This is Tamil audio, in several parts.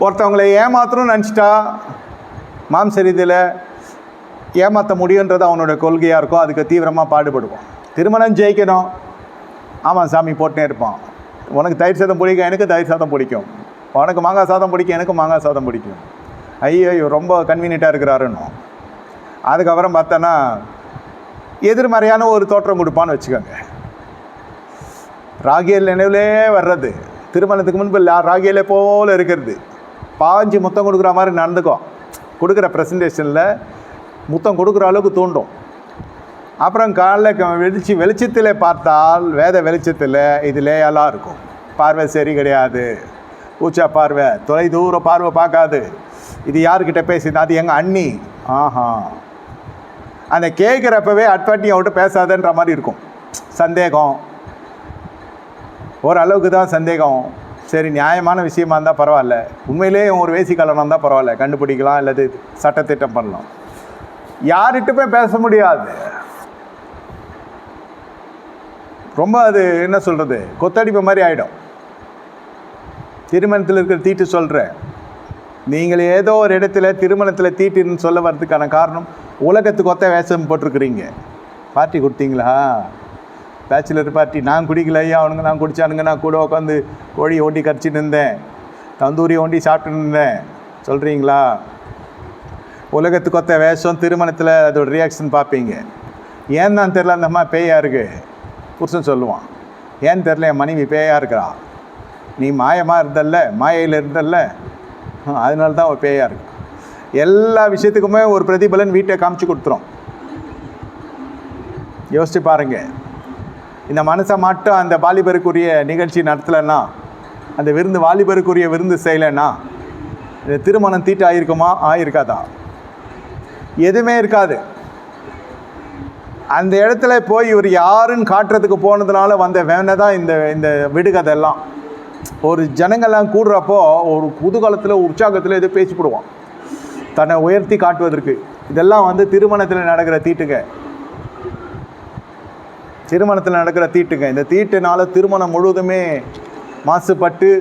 ஒருத்தவங்களை ஏமாத்தணும்னு நினச்சிட்டா மாம்ச ரீதியில் ஏமாற்ற முடியுன்றது அவனோட கொள்கையாக இருக்கும் அதுக்கு தீவிரமாக பாடுபடுவோம் திருமணம் ஜெயிக்கணும். ஆமாம் சாமி போட்டுனே இருப்பான். உனக்கு தயிர் சாதம் பிடிக்கும் எனக்கு தயிர் சாதம் பிடிக்கும். உனக்கு மாங்காய் சாதம் பிடிக்கும் எனக்கு மாங்காய் சாதம் பிடிக்கும். ஐயோ ரொம்ப கன்வீனியண்ட்டாக இருக்கிறாருன்னு. அதுக்கப்புறம் பார்த்தோன்னா எதிர்மறையான ஒரு தோற்றம் கொடுப்பான்னு வச்சுக்கோங்க. ராகியல் நினைவிலே வர்றது. திருமணத்துக்கு முன்பு லா- ராகியலே போல இருக்கிறது. பாஞ்சு முத்தம் கொடுக்குற மாதிரி நடந்துக்கும் கொடுக்குற ப்ரெசன்டேஷனில் முத்தம் கொடுக்குற அளவுக்கு தூண்டும். அப்புறம் காலைல வெளிச்சி வெளிச்சத்தில் பார்த்தால் வேத வெளிச்சத்தில் இது லேயலாக இருக்கும். பார்வை சரி கிடையாது. பூச்சா பார்வை தொலை தூர பார்வை பார்க்காது. இது யாருக்கிட்ட பேசுது? அது எங்கள் அண்ணி. ஆஹா. அந்த கேட்குறப்பவே அட்வாட்டி அவட்ட பேசாதன்ற மாதிரி இருக்கும். சந்தேகம். ஓரளவுக்கு தான் சந்தேகம். சரி நியாயமான விஷயமா இருந்தால் பரவாயில்ல. உண்மையிலேயே ஒரு வேசிக்காலனாக இருந்தால் பரவாயில்ல. கண்டுபிடிக்கலாம் அல்லது சட்டத்திட்டம் பண்ணலாம். யார்கிட்டுமே பேச முடியாது. ரொம்ப அது என்ன சொல்கிறது கொத்தடிப்பு மாதிரி ஆகிடும் திருமணத்தில் இருக்கிற தீட்டு சொல்கிறேன் நீங்கள் ஏதோ ஒரு இடத்துல திருமணத்தில் தீட்டுன்னு சொல்ல வர்றதுக்கான காரணம் உலகத்துக்கு ஒத்த வேஷம் போட்டிருக்கிறீங்க. பார்ட்டி கொடுத்தீங்களா? பேச்சுலர் பார்ட்டி நான் குடிக்கல ஐயா அவனுங்க நான் குடித்தானுங்க நான் கூட உட்காந்து கோழி ஓட்டி கரைச்சின்னு இருந்தேன். தந்தூரி ஓண்டி சாப்பிட்டுன்னு இருந்தேன். சொல்கிறீங்களா உலகத்துக்கு ஒத்த வேஷம் திருமணத்தில் அதோட ரியாக்ஷன் பார்ப்பீங்க. ஏன் தான் தெரில அந்த அம்மா பேயா இருக்குது புருஷன் சொல்லுவான். ஏன் தெரில என் மனைவி பேயா இருக்கிறா? நீ மாயமாக இருந்தல்ல மாயையில் இருந்தல்ல. அதனால தான் அவள் பேயா இருக்கு. எல்லா விஷயத்துக்குமே ஒரு பிரதிபலன் வீட்டை காமிச்சு கொடுத்துரும். யோசிச்சு பாருங்கள் இந்த மனுஷன் மட்டும் அந்த வாலிபருக்குரிய நிகழ்ச்சி நடத்தலைன்னா அந்த விருந்து வாலிபருக்குரிய விருந்து செய்யலைன்னா இந்த திருமணம் தீட்டு ஆயிருக்குமா? ஆயிருக்காதா? எதுவுமே இருக்காது. அந்த இடத்துல போய் இவர் யாருன்னு காட்டுறதுக்கு போனதுனால வந்த வேணை தான் இந்த இந்த விடுகதெல்லாம் ஒரு ஜனங்கள்லாம் கூடுறப்போ ஒரு குதூகலத்தில் உற்சாகத்தில் எதோ பேசிவிடுவான். தன்னை உயர்த்தி காட்டுவதற்கு. இதெல்லாம் வந்து திருமணத்தில் நடக்கிற தீட்டுங்க. திருமணத்தில் நடக்கிற தீட்டுங்க. இந்த தீட்டுனால திருமணம் முழுவதுமே மாசுபட்டு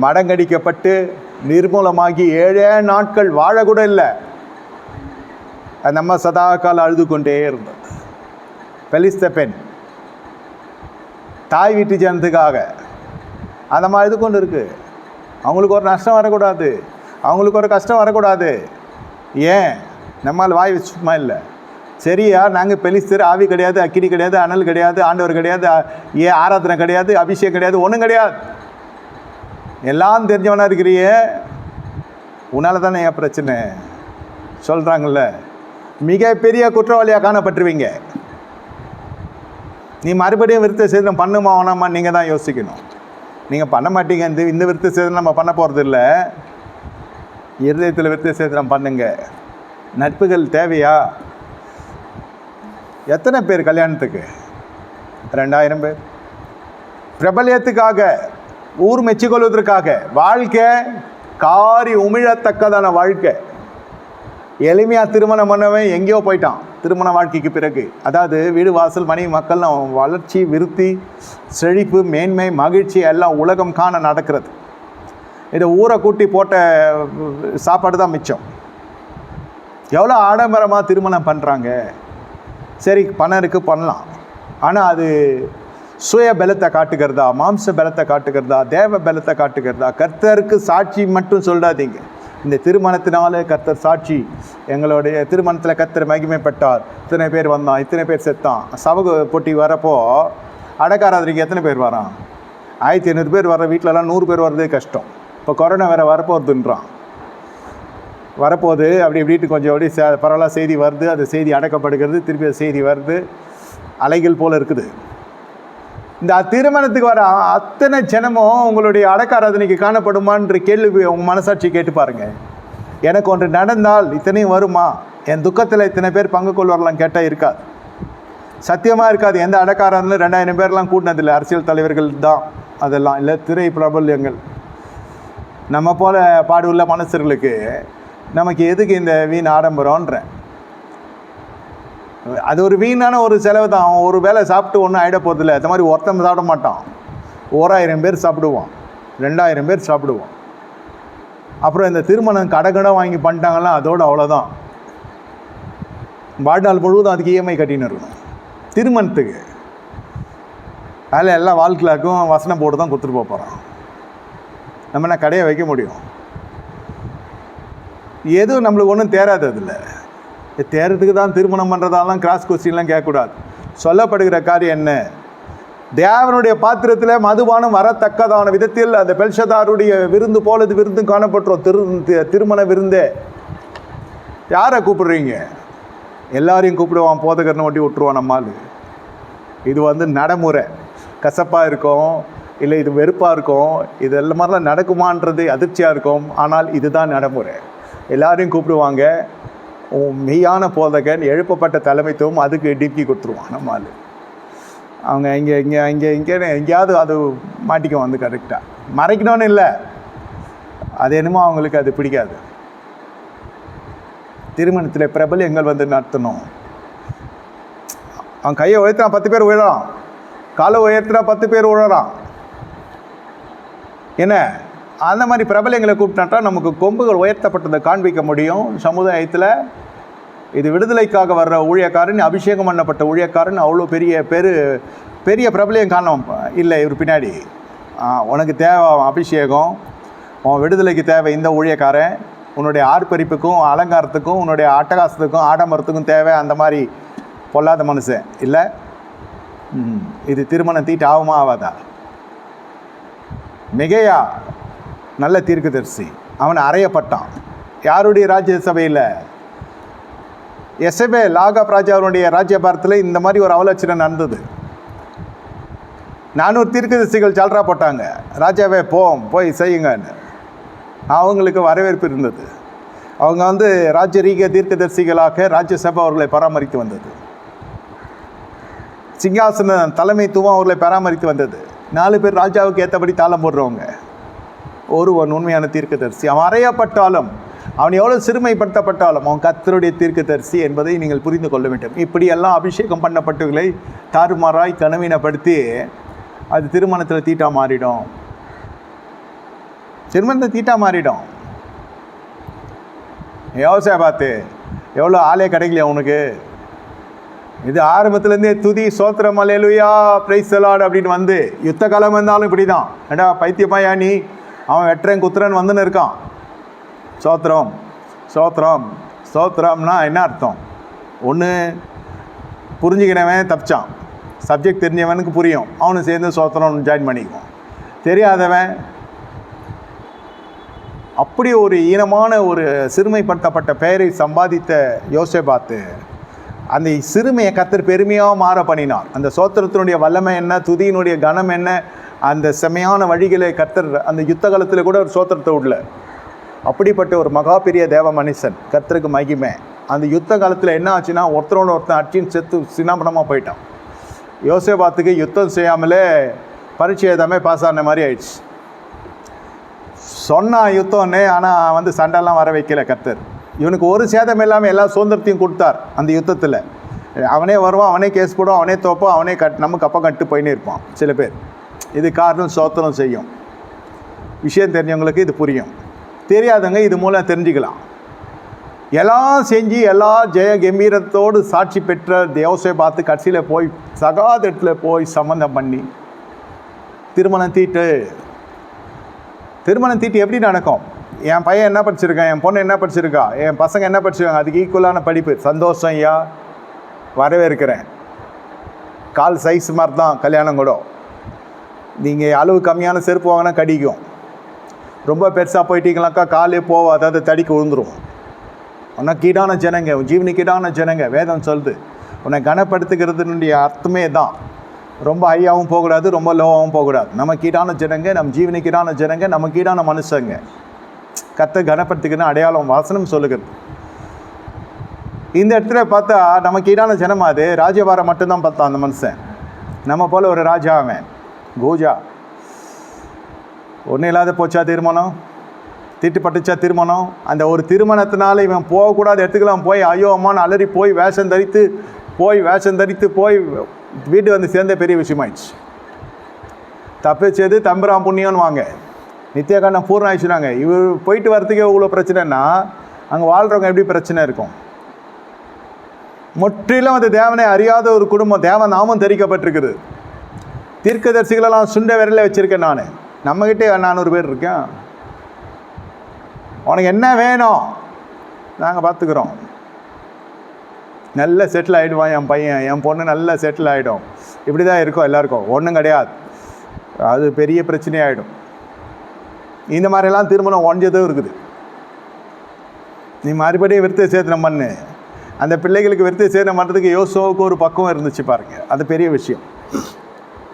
மடங்கடிக்கப்பட்டு நிர்மூலமாகி ஏழே நாட்கள் வாழக்கூட இல்லை. நம்ம சதா காலம் அழுது கொண்டே இருந்தோம் பெலிஸ்த பெண் தாய் வீட்டு ஜனத்துக்காக அந்த மாதிரி அழுது கொண்டு இருக்கு. அவங்களுக்கு ஒரு நஷ்டம் வரக்கூடாது. அவங்களுக்கு ஒரு கஷ்டம் வரக்கூடாது. ஏன்? நம்மால் வாய் சும்மா இல்லை. சரியா? நாங்கள் பெலிஸ்தர் ஆவி கிடையாது அக்கினி கிடையாது அனல் கிடையாது ஆண்டவர் கிடையாது ஏ ஆராதனை கிடையாது அபிஷேகம் கிடையாது ஒன்றும் கிடையாது. எல்லாம் தெரிஞ்சவனாக இருக்கிறியே. உன்னால தானே என் பிரச்சனை? சொல்கிறாங்கல்ல மிகப்பெரிய குற்றவாளியாக காணப்பட்டுருவீங்க. நீ மறுபடியும் விருத்த சேதனம் பண்ணுமா வேணாமா? நீங்கள் தான் யோசிக்கணும். நீங்கள் பண்ண மாட்டீங்க. இந்த இந்த விருத்த சேதனம் நம்ம பண்ண போகிறது இல்லை இருதயத்தில் விருத்த சேதனம் பண்ணுங்க. நட்புகள் தேவையா? எத்தனை பேர் கல்யாணத்துக்கு? ரெண்டாயிரம் பேர். பிரபல்யத்துக்காக ஊர் மெச்சிக்கொள்வதற்காக வாழ்க்கை காரி உமிழத்தக்கதான வாழ்க்கை. எளிமையாக திருமணம் பண்ணவன் எங்கேயோ போயிட்டான். திருமண வாழ்க்கைக்கு பிறகு. அதாவது வீடு வாசல் மனைவி மக்கள் வளர்ச்சி விருத்தி செழிப்பு மேன்மை மகிழ்ச்சி எல்லாம் உலகம் காண நடக்கிறது. இதை ஊரை கூட்டி போட்ட சாப்பாடு தான் மிச்சம். எவ்வளோ ஆடம்பரமாக திருமணம் பண்ணுறாங்க சரி பணம் இருக்குது பண்ணலாம். ஆனால் அது சுய பலத்தை காட்டுகிறதா மாம்ச பலத்தை காட்டுகிறதா தேவ பலத்தை காட்டுகிறதா? கர்த்தருக்கு சாட்சி மட்டும் சொல்லாதீங்க. இந்த திருமணத்தினால கர்த்தர் சாட்சி. எங்களுடைய திருமணத்தில் கர்த்தர் மகிமைப்பட்டார். இத்தனை பேர் வந்தான் இத்தனை பேர் செத்தான். சவகு போட்டி வரப்போ அடக்காராதிரிக்கு எத்தனை பேர் வரான்? ஆயிரத்தி ஐநூறு பேர் வர வீட்டிலலாம் நூறு பேர் வர்றதே கஷ்டம். இப்போ கொரோனா வேறு வரப்போகுதுன்றான். வரப்போகுது. அப்படி இப்படிட்டு கொஞ்சம் அப்படி ச பரவாயில்ல செய்தி வருது. அந்த செய்தி அடக்கப்படுகிறது. திருப்பி அந்த செய்தி வருது. அலைகள் போல் இருக்குது. இந்த திருமணத்துக்கு வர அத்தனை ஜனமும் உங்களுடைய அடக்க ஆராதனைக்கு காணப்படுமான்ற கேள்வி உங்கள் மனசாட்சி கேட்டு பாருங்கள் எனக்கு ஒன்று நடந்தால் இத்தனையும் வருமா? என் துக்கத்தில் இத்தனை பேர் பங்கு கொள்வார்களாம் கேட்டால் இருக்காது. சத்தியமாக இருக்காது. எந்த அடக்க ரெண்டாயிரம் பேர்லாம் கூட்டினதில்லை. அரசியல் தலைவர்கள் தான் அதெல்லாம். இல்லை திரை பிரபல்யங்கள். நம்ம போல பாடுள்ள மனசர்களுக்கு நமக்கு எதுக்கு இந்த வீண் ஆடம்பரம்ன்றேன். அது ஒரு வீணான ஒரு செலவு தான். அவன் ஒரு வேளை சாப்பிட்டு ஒன்றும் ஆகிட இல்லை அந்த மாதிரி ஒருத்தன் சாப்பிட மாட்டான். ஓராயிரம் பேர் சாப்பிடுவான். ரெண்டாயிரம் பேர் சாப்பிடுவான். அப்புறம் இந்த திருமணம் கடை வாங்கி பண்ணிட்டாங்கன்னா அதோட அவ்வளோதான் வாழ்நாள் முழுவதும் அதுக்கு இஎம்ஐ கட்டின்னு இருக்கணும். திருமணத்துக்கு. அதில் எல்லா வாழ்க்கைக்கும் வசனம் போட்டு தான் கொடுத்துட்டு போக போகிறோம் நம்ம என்ன கடையை வைக்க முடியும்? எதுவும் நம்மளுக்கு ஒன்றும் தேராது அதில் தேர்றதுக்கு தான் திருமணம் பண்ணுறதாலாம் கிராஸ் கொஸ்டின்லாம் கேட்கக்கூடாது. சொல்லப்படுகிற காரியம் என்ன? தேவனுடைய பாத்திரத்தில் மதுபானம் வரத்தக்கதான விதத்தில் அந்த பெல்ஷதாருடைய விருந்து போலது விருந்தும் காணப்பட்டுரும் திரு திருமண விருந்தே. யாரை கூப்பிடுறீங்க? எல்லாரையும் கூப்பிடுவான் போதகர்னு ஒட்டி விட்டுருவான் நம்மால். இது வந்து நடைமுறை. கசப்பாக இருக்கும் இல்லை இது வெறுப்பாக இருக்கும் இது எல்லாம் மாதிரிலாம் நடக்குமான்றது அதிர்ச்சியாக இருக்கும். ஆனால் இதுதான் நடைமுறை. எல்லாரையும் கூப்பிடுவாங்க. மெய்யான போதகன் எழுப்பப்பட்ட தலைமைத்துவம் அதுக்கு டிக்கி கொடுத்துருவான் நம்மால் அவங்க இங்கே இங்கே இங்கே இங்கே எங்கேயாவது அது மாட்டிக்க வந்து கரெக்டாக மறைக்கணும்னு இல்லை. அது என்னமோ அவங்களுக்கு அது பிடிக்காது. திருமணத்தில் பிரபல்யங்கள் வந்து நடத்தணும். அவன் கையை உயர்த்தினா பத்து பேர் விழறான் காலை உயர்த்தினா பத்து பேர் உழறான் என்ன? அந்த மாதிரி பிரபலங்களை கூப்பிட்டாட்டா நமக்கு கொம்புகள் உயர்த்தப்பட்டதை காண்பிக்க முடியும். சமுதாயத்தில் இது விடுதலைக்காக வர்ற ஊழியக்காரன் அபிஷேகம் பண்ணப்பட்ட ஊழியக்காரன் அவ்வளோ பெரிய பெரு பெரிய பிரபலியம் காரணம் இல்லை இவர் பின்னாடி. உனக்கு தேவை அபிஷேகம் உன் விடுதலைக்கு தேவை இந்த ஊழியக்காரன் உன்னுடைய ஆர்ப்பரிப்புக்கும் அலங்காரத்துக்கும் உன்னுடைய அட்டகாசத்துக்கும் ஆடம்பரத்துக்கும் தேவை அந்த மாதிரி பொல்லாத மனுஷன். இல்லை? இது திருமணம் தீட்டு ஆகுமா ஆகாதா? மிகையா? நல்ல தீர்க்கதரிசி. அவன் அறையப்பட்டான். யாருடைய ராஜ்ய சபையில் லாகப் லாகாப் ராஜாவுடைய ராஜ்யபாரத்தில் இந்த மாதிரி ஒரு அவலோச்சனை நடந்தது. நானூறு தீர்க்கதரிசிகள் ஜல்ரா போட்டாங்க. ராஜாவே போம் போய் செய்யுங்கன்னு. அவங்களுக்கு வரவேற்பு இருந்தது. அவங்க வந்து ராஜரீக தீர்க்கதரிசிகளாக ராஜ்யசபா அவர்களை பராமரித்து வந்தது. சிங்காசன தலைமைத்துவம் அவர்களை பராமரித்து வந்தது. நாலு பேர் ராஜாவுக்கு ஏற்றபடி தாளம் போடுறவங்க. ஒருவன் உண்மையான தீர்க்கதரிசி. அவன் அறையப்பட்டாலும் அவன் எவ்வளோ சிறுமைப்படுத்தப்பட்டாலும் அவன் கத்தருடைய தீர்க்கதரிசி என்பதை நீங்கள் புரிந்து கொள்ள வேண்டும். இப்படியெல்லாம் அபிஷேகம் பண்ணப்பட்டவர்களை தாறுமாறாய் கனவீனப்படுத்தி அது திருமணத்தில் தீட்டா மாறிடும். திருமணத்தில் தீட்டா மாறிடும். யோசை பார்த்து எவ்வளோ ஆளே கிடைக்கலையா உனக்கு? இது ஆரம்பத்துலேருந்தே துதி சோத்திரம் அலையலுயா பிரைஸ் செலாடு அப்படின்னு வந்து யுத்த காலம் வந்தாலும் இப்படி தான் ஏடா பைத்தியமாயா நீ? அவன் வெட்டுறேன் குத்துறன் வந்துன்னு இருக்கான். சோத்திரம் சோத்திரம் சோத்திரம்னா என்ன அர்த்தம்? ஒன்று புரிஞ்சுக்கிறவன் தப்பிச்சான். சப்ஜெக்ட் தெரிஞ்சவனுக்கு புரியும். அவனு சேர்ந்து சோத்திரம் ஜாயின் பண்ணிக்குவான். தெரியாதவன் அப்படி ஒரு ஈனமான ஒரு சிறுமைப்படுத்தப்பட்ட பெயரை சம்பாதித்த யோசேபாத்து அந்த சிறுமையை கத்தர் பெருமையாக மாற பண்ணினார். அந்த சோத்திரத்தினுடைய வல்லமை என்ன? துதியினுடைய கனம் என்ன? அந்த செமையான வழிகளை கர்த்தர் அந்த யுத்த காலத்தில் கூட ஒரு சோத்திரத்தை விடல. அப்படிப்பட்ட ஒரு மகா பெரிய தேவ மனுஷன் கர்த்தருக்கு மகிமை. அந்த யுத்த காலத்தில் என்ன ஆச்சுன்னா ஒருத்தரோட ஒருத்தன் அடிச்சின்னு செத்து சின்னாபனமாக போயிட்டான். யோசேபாத்துக்கு யுத்தம் செய்யாமலே பரீட்சை எழுதாமே பாஸ் ஆன மாதிரி ஆயிடுச்சு. சொன்னான் யுத்தம்னு ஆனால் வந்து சண்டைலாம் வர வைக்கல கர்த்தர். இவனுக்கு ஒரு சேதம் இல்லாமல் எல்லா சுதந்திரத்தையும் கொடுத்தார் அந்த யுத்தத்தில். அவனே வருவான் அவனே கேஸ் போடுவான் அவனே தோப்பான் அவனே கட் நமக்கு அப்போ கட்டு போயின்னு இருப்பான் சில பேர். இது காரணம் சோத்திரம் செய்யும். விஷயம் தெரிஞ்சவங்களுக்கு இது புரியும். தெரியாதவங்க இது மூலம் தெரிஞ்சுக்கலாம். எல்லாம் செஞ்சு எல்லா ஜெய கம்பீரத்தோடு சாட்சி பெற்ற தேவசை பார்த்து கடைசியில் போய் சகாதத்தில் போய் சம்மந்தம் பண்ணி திருமணம் தீட்டு. திருமணம் தீட்டு எப்படி நடக்கும்? என் பையன் என்ன படிச்சிருக்கான்? என் பொண்ணு என்ன படிச்சிருக்கா? என் பசங்க என்ன படிச்சிருக்காங்க? அதுக்கு ஈக்குவலான படிப்பு. சந்தோஷம் ஐயா. வரவேற்கிறேன். கால் சைஸ் மாதிரி தான் கல்யாணம் கூட. நீங்கள் அளவு கம்மியான செருப்பு வாங்கினா கடிக்கும். ரொம்ப பெருசாக போயிட்டீங்களாக்கா காலே போவாது அது தடிக்க விழுந்துரும் உன்னை கீடான ஜனங்க உன் ஜீவனி கீடான ஜனங்க வேதம் சொல்லுது. உன்னை கனப்படுத்துகிறதுனுடைய அர்த்தமே தான் ரொம்ப ஹையாகவும் போகக்கூடாது ரொம்ப லோவாகவும் போகக்கூடாது. நம்ம கீடான ஜனங்க நம்ம ஜீவனி கீடான ஜனங்க நம்ம கீடான மனுஷங்க. கத்தை கனப்படுத்துக்கிற அடையாளம் வாசனம் சொல்லுகிறது. இந்த இடத்துல பார்த்தா நமக்கு ஈடான ஜனம் அது? ராஜபாரம் மட்டும்தான் பார்த்தான் அந்த மனுஷன். நம்ம போல் ஒரு ராஜா அவன். கோஜா ஒன்றும் இல்லாத போச்சா திருமணம்? தீட்டுப்பட்டுச்சா திருமணம்? அந்த ஒரு திருமணத்தினால இவன் போகக்கூடாத இடத்துக்கெல்லாம் போய் ஐயோ அம்மான்னு அலறி போய் வேஷம் தரித்து போய் வேஷம் தரித்து போய் வீட்டு வந்து சேர்ந்த பெரிய விஷயமாயிடுச்சு. தப்பிச்சது தம்புரான் புண்ணியம்னு வாங்க. நித்யா பூர்ணம் ஆயிடுச்சுனாங்க இவர் போயிட்டு வரத்துக்கே இவ்வளோ பிரச்சனைனா அங்கே வாழ்கிறவங்க எப்படி பிரச்சனை இருக்கும்? முற்றிலும் அது தேவனை அறியாத ஒரு குடும்பம் தேவ நாமம் தெரிவிக்கப்பட்டிருக்குது தீர்க்கதரிசிகளெல்லாம் சுண்ட விரலில் வச்சுருக்கேன் நான். நம்மக்கிட்டே நானூறு பேர் இருக்கேன். உனக்கு என்ன வேணும்? நாங்கள் பார்த்துக்குறோம் நல்ல செட்டில் ஆகிடுவான் என் பையன். என் பொண்ணு நல்ல செட்டில் ஆகிடும் இப்படி தான் இருக்கும் எல்லாருக்கும். ஒன்றும் கிடையாது. அது பெரிய பிரச்சனையாயிடும் இந்த மாதிரிலாம் திருமணம் உடஞ்சதும் இருக்குது. நீ மறுபடியும் விருத்த சேதனம் பண்ணு. அந்த பிள்ளைகளுக்கு விருத்த சேதனம் பண்ணுறதுக்கு யோசோவுக்கு ஒரு பக்குவம் இருந்துச்சு பாருங்கள் அது பெரிய விஷயம்.